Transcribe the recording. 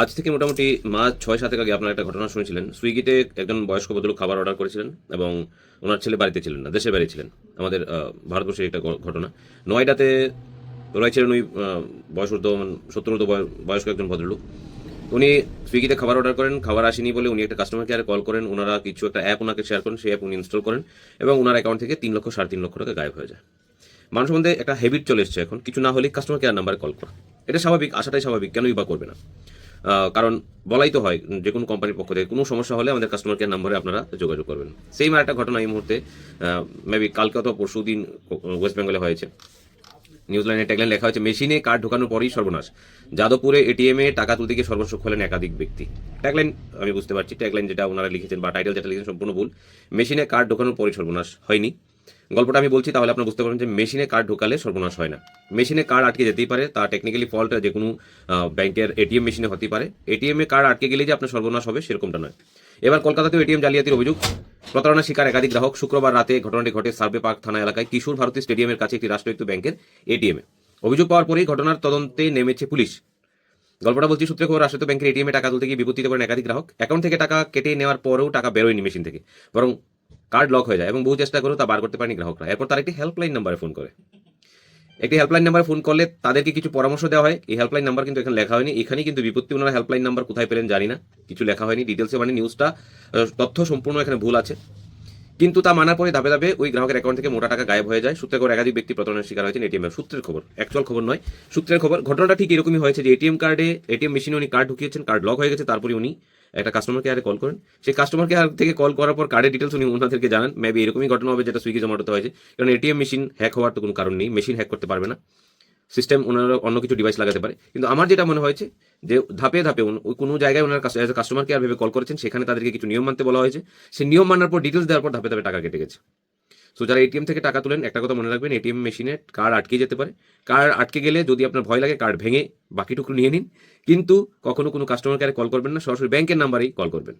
আজ থেকে মোটামুটি মাস ছয় সাতের আগে আপনার একটা ঘটনা শুনেছিলেন। সুইগিতে একজন বয়স্ক ভদ্রলোক খাবার অর্ডার করেছিলেন এবং ওনার ছেলে বাড়িতে ছিলেন না দেশের বাড়ি ছিলেন। আমাদের ভারতবর্ষের একটা ঘটনা। নয়ডাতে রয়েছিলেন ওই আহ, বয়স ঊর্ধ্ব সত্তর বয়স্ক একজন ভদ্রলোক। উনি সুইগিতে খাবার অর্ডার করেন খাবার আসেনি বলে উনি একটা কাস্টমার কেয়ারে কল করেন ওনারা কিছু একটা অ্যাপ ওনাকে শেয়ার করেন সেই অ্যাপ উনি ইনস্টল করেন এবং ওনার অ্যাকাউন্ট থেকে তিন লক্ষ সাড়ে তিন লক্ষ টাকা গায়েব হয়ে যায়। মানুষ মধ্যে একটা হ্যাবিট চলে এসছে এখন কিছু না হলে কাস্টমার কেয়ার নাম্বারে কল করা। এটা স্বাভাবিক আশাটাই স্বাভাবিক কেনই বা করবে না। কারণ বলাই তো হয় যে কোনো কোম্পানির পক্ষ থেকে। কোনো সমস্যা হলে আমাদের কাস্টমার কেয়ার নাম্বারে আপনারা যোগাযোগ করবেন। সেই আর একটা ঘটনা এই মুহূর্তে মেবি কালকে অথবা পরশু দিন ওয়েস্ট বেঙ্গলে হয়েছে। নিউজিল্যান্ডের ট্যাগলাইন লেখা হয়েছে মেশিনে কার্ড ঢোকানোর পরেই সর্বনাশ। যাদবপুরে এটিএমে টাকা তুলতে গিয়ে সর্বস্ব খোলেন একাধিক ব্যক্তি। ট্যাগলাইন আমি বুঝতে পারছি ট্যাগলাইন যেটা ওনারা লিখেছেন, বা টাইটেল যেটা লিখেছেন সম্পূর্ণ ভুল। মেশিনে কার্ড ঢোকানোর পরেই সর্বনাশ হয়নি। গল্পটা আমি বলছি, তাহলে আপনারা বুঝতে পারবেন যে মেশিনে কার্ড ঢোকালে সর্বনাশ হয় না। মেশিনে কার্ড আটকে যেতেই পারে, তা টেকনিক্যালি ফল্ট যে কোনো ব্যাংকের এটিএম মেশিনে হতেই পারে। এটিএম কার্ড আটকে গেলে যে আপনার সর্বনাশ হবে সেরকমটা নয়। এবার কলকাতাতেও এটিএম জালিয়াতির অভিযোগ। প্রতারণা শিকার একাধিক গ্রাহক শুক্রবার রাতে ঘটনাটি ঘটে সার্ভে পার্ক থানা এলাকায় কিশোর ভারতী স্টেডিয়ামের কাছে একটি রাষ্ট্রায়ত্ত ব্যাংকের এটিএমে। অভিযোগ পাওয়ার পরেই ঘটনার তদন্তে নেমেছে পুলিশ। গল্পটা বলছি, সূত্রে খবর রাষ্ট্রায়ত্ত ব্যাংকের এটিএমে টাকা তুলতে গিয়ে বিপত্তিতে পড়েন একাধিক গ্রাহক। অ্যাকাউন্ট থেকে টাকা কেটে নেওয়ার পরেও টাকা বেরোয়নি মেশিন থেকে। বরং কার্ড লক হয়ে যায় এবং বহু চেষ্টা করেও তা বার করতে পারেনি গ্রাহকরা। এরপর তার একটি হেল্পলাইন নাম্বারে ফোন করে। একটি হেল্পলাইন নাম্বারে ফোন করলে তাদেরকে কিছু পরামর্শ দেওয়া হয়। এই হেল্পলাইন নাম্বার কিন্তু এখানে লেখা হয়নি। এখানে কিন্তু বিপত্তি ওনারা হেল্পলাইন নাম্বার কোথায় পেলেন জানি না। কিছু লেখা হয়নি। ডিটেলসে মানে নিউজটা তথ্য সম্পূর্ণ এখানে ভুল আছে। কিন্তু তা মানার পরে ধাপে ধাপে ওই গ্রাহকের অ্যাকাউন্ট থেকে মোটা টাকা গায়েব হয়ে যায়। সূত্রে করে একাধিক ব্যক্তি প্রতারণার শিকার হয়েছেন এটিএম সূত্রের খবর অ্যাকচুয়াল খবর নয়, সূত্রের খবর। ঘটনাটা ঠিক এরকমই হয়েছে যে এটিএম কার্ডে এটিএম মেশিনে উনি কার্ড ঢুকিয়েছেন কার্ড লক হয়ে গেছে, তারপরে উনি একটা কাস্টমার কেয়ারে কল করেন। সেই কাস্টমার কেয়ার থেকে কল করার পর কার্ডের ডিটেলস উনি ওনাদেরকে জানান। মেবি এরকমই ঘটনা হবে যেটা সুইগি জোম্যাটোতে হয়েছে। কারণ এটিএম মেশিন হ্যাক হওয়ার তো কোনো কারণ নেই মেশিন হ্যাক করতে পারবে না। সিস্টেম ওনারা অন্য কিছু ডিভাইস লাগাতে পারে। কিন্তু আমার যেটা মনে হয়েছে যে ধাপে ধাপে কোনো জায়গায় ওনার এজ এ কাস্টমার কেয়ার ভেবে কল করেছেন, সেখানে তাদেরকে কিছু নিয়ম মানতে বলা হয়েছে। সেই নিয়ম মানার পর ডিটেলস দেওয়ার পর ধাপে ধাপে টাকা কেটে গেছে। সো যারা এটিএম থেকে টাকা তোলেন, একটা কথা মনে রাখবেন এটিএম মেশিনে কার্ড আটকে যেতে পারে। কার্ড আটকে গেলে যদি আপনার ভয় লাগে কার্ড ভেঙে বাকিটুকু নিয়ে নিন। কিন্তু কখনো কোনো কাস্টমার কেয়ারে কল করবেন না, সরাসরি ব্যাংকের নাম্বারেই কল করবেন।